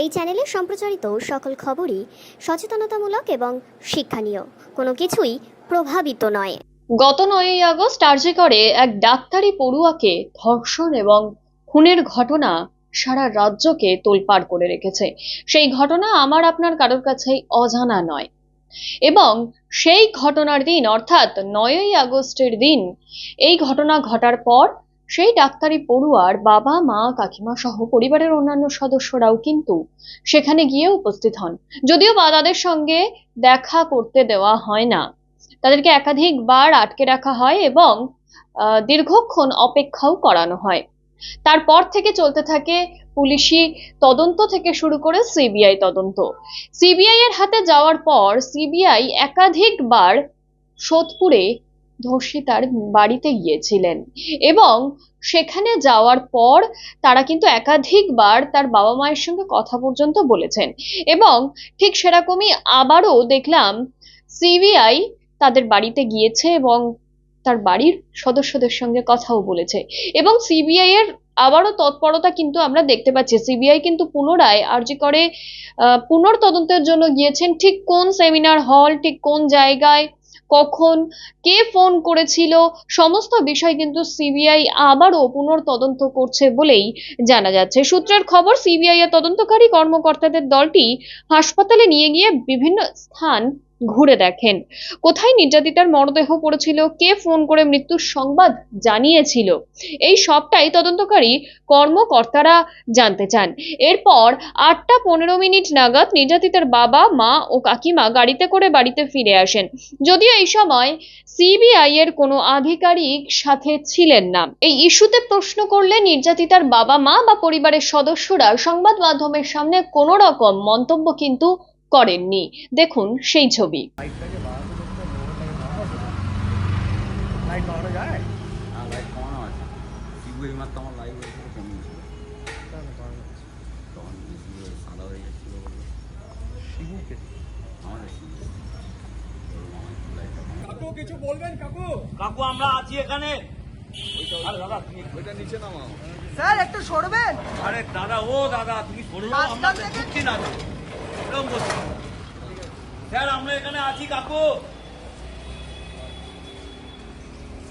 এই চ্যানেলে সম্প্রচারিত সকল খবরই সচেতনতামূলক এবং শিক্ষণীয়। কোনো কিছুই প্রভাবিত নয়। গত নয়ই আগস্ট আর্জি করে এক ডাক্তারি পড়ুয়াকে ধর্ষণ এবং খুনের ঘটনা সারা রাজ্যকে তোলপাড় করে রেখেছে। সেই ঘটনা আমার আপনার কারোর কাছেই অজানা নয়। এবং সেই ঘটনার দিন, অর্থাৎ নয়ই আগস্টের দিন, এই ঘটনা ঘটার পর সেই ডাক্তারি পড়ুয়ার বাবা, মা, কাকিমা সহ পরিবারের অন্যান্য সদস্যরাও কিন্তু সেখানে গিয়ে উপস্থিত হন। যদিও বা তাদের সঙ্গে দেখা করতে দেওয়া হয় না। তাদেরকে একাধিকবার আটকে রাখা হয় এবং দীর্ঘক্ষণ অপেক্ষাও করানো হয়। তারপর থেকে চলতে থাকে পুলিশি তদন্ত থেকে শুরু করে সিবিআই তদন্ত। সিবিআই এর হাতে যাওয়ার পর সিবিআই একাধিকবার সোদপুরে ধর্ষিতার বাড়িতে গিয়েছিলেন এবং সেখানে যাওয়ার পর তারা কিন্তু একাধিকবার তার বাবা মায়ের সঙ্গে কথা পর্যন্ত বলেছেন। এবং ঠিক সেরকমই আবারও দেখলাম সিবিআই তাদের বাড়িতে গিয়েছে এবং তার বাড়ির সদস্যদের সঙ্গে কথাও বলেছে। এবং সিবিআই এর আবারও তৎপরতা কিন্তু আমরা দেখতে পাচ্ছি। সিবিআই কিন্তু পুনরায় আর্জি করে পুনর্তদন্তের জন্য গিয়েছেন। ঠিক কোন সেমিনার হল, ঠিক কোন জায়গায় কখন কে ফোন করেছিল, সমস্ত বিষয় কিন্তু সিবিআই আবারও পুনর্তদন্ত করছে বলেই জানা যাচ্ছে। সূত্রের খবর সিবিআই এর তদন্তকারী কর্মকর্তাদের দলটি হাসপাতালে নিয়ে গিয়ে বিভিন্ন স্থান ঘুরে দেখেন। কোথায় নির্যাতিতার মরদেহ পড়েছিল? কে ফোন করে মৃত্যুর সংবাদ জানিয়েছিল? এই সবটাই তদন্তকারী কর্মকর্তারা জানতে চান। এরপর আটটা পনেরো মিনিট নাগাদ নির্যাতিতার বাবা, মা ও কাকিমা গাড়িতে করে বাড়িতে ফিরে আসেন। যদিও এই সময় সিবিআই এর কোনো আধিকারিক সাথে ছিলেন না। এই ইস্যুতে প্রশ্ন করলে নির্যাতিতার বাবা, মা বা পরিবারের সদস্যরা সংবাদ মাধ্যমের সামনে কোনো রকম মন্তব্য কিন্তু করেননি। দেখুন সেই ছবি। কাকু কিছু বলবেন কাকু? কাকু আমরা আছি এখানে। আরে দাদা তুমি ওইটা নিচে নামাও। স্যার একটু সরবেন। আরে দাদা ও দাদা তুমি সরে আমরা ঢুকছি না এরকম স্যার আমরা এখানে আছি কাকু।